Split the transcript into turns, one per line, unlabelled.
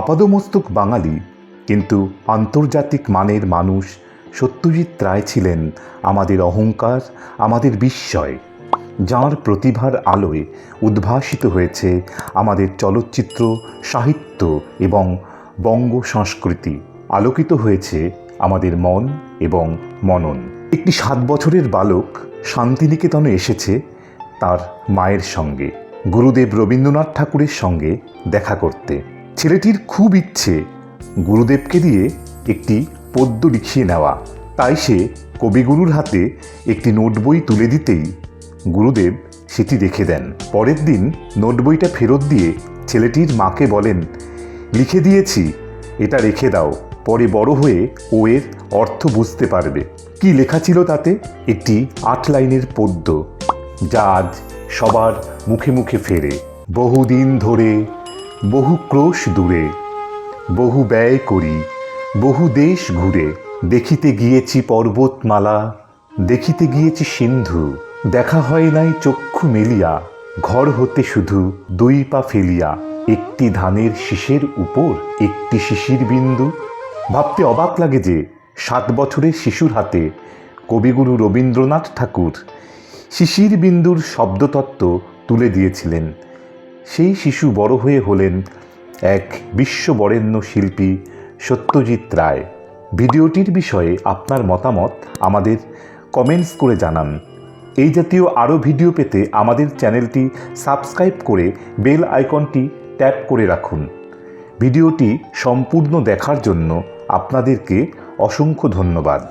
আপাদমস্তক বাঙালি, কিন্তু আন্তর্জাতিক মানের মানুষ সত্যজিৎ রায় ছিলেন আমাদের অহংকার, আমাদের বিস্ময়, যাঁর প্রতিভার আলোয় উদ্ভাসিত হয়েছে আমাদের চলচ্চিত্র, সাহিত্য এবং বঙ্গ সংস্কৃতি। আলোকিত হয়েছে আমাদের মন এবং মনন। একটি সাত বছরের বালক শান্তিনিকেতনে এসেছে তার মায়ের সঙ্গে, গুরুদেব রবীন্দ্রনাথ ঠাকুরের সঙ্গে দেখা করতে। ছেলেটির খুব ইচ্ছে গুরুদেবকে দিয়ে একটি পদ্য লিখিয়ে নেওয়া। তাই সে কবিগুরুর হাতে একটি নোটবই তুলে দিতেই গুরুদেব সেটি রেখে দেন। পরের দিন নোটবইটা ফেরত দিয়ে ছেলেটির মাকে বলেন, লিখে দিয়েছি, এটা রেখে দাও, পরে বড় হয়ে ও এর অর্থ বুঝতে পারবে। কি লেখা ছিল তাতে? একটি আট লাইনের পদ্য যা আজ সবার মুখে মুখে ফেরে। বহুদিন ধরে বহু ক্রোশ দূরে, বহু ব্যয় করি, বহু দেশ ঘুরে। দেখিতে গিয়েছি পর্বতমালা, দেখিতে গিয়েছি সিন্ধু, দেখা হয় নাই চক্ষু মেলিয়া, ঘর হতে শুধু দুই পা ফেলিয়া। একটি ধানের শীষের উপর, একটি শিশির বিন্দু। ভাবতে অবাক লাগে যে, সাত বছরের শিশুর হাতে কবিগুরু রবীন্দ্রনাথ ঠাকুর শিশির বিন্দুর শব্দতত্ত্ব তুলে দিয়েছিলেন। সেই শিশু বড় হয়ে হলেন এক বিশ্ববরেণ্য শিল্পী সত্যজিৎ রায়। ভিডিওটির বিষয়ে আপনার মতামত আমাদের কমেন্টস করে জানান। এই জাতীয় আরও ভিডিও পেতে আমাদের চ্যানেলটি সাবস্ক্রাইব করে বেল আইকনটি ট্যাপ করে রাখুন। ভিডিওটি সম্পূর্ণ দেখার জন্য আপনাদেরকে অসংখ্য ধন্যবাদ।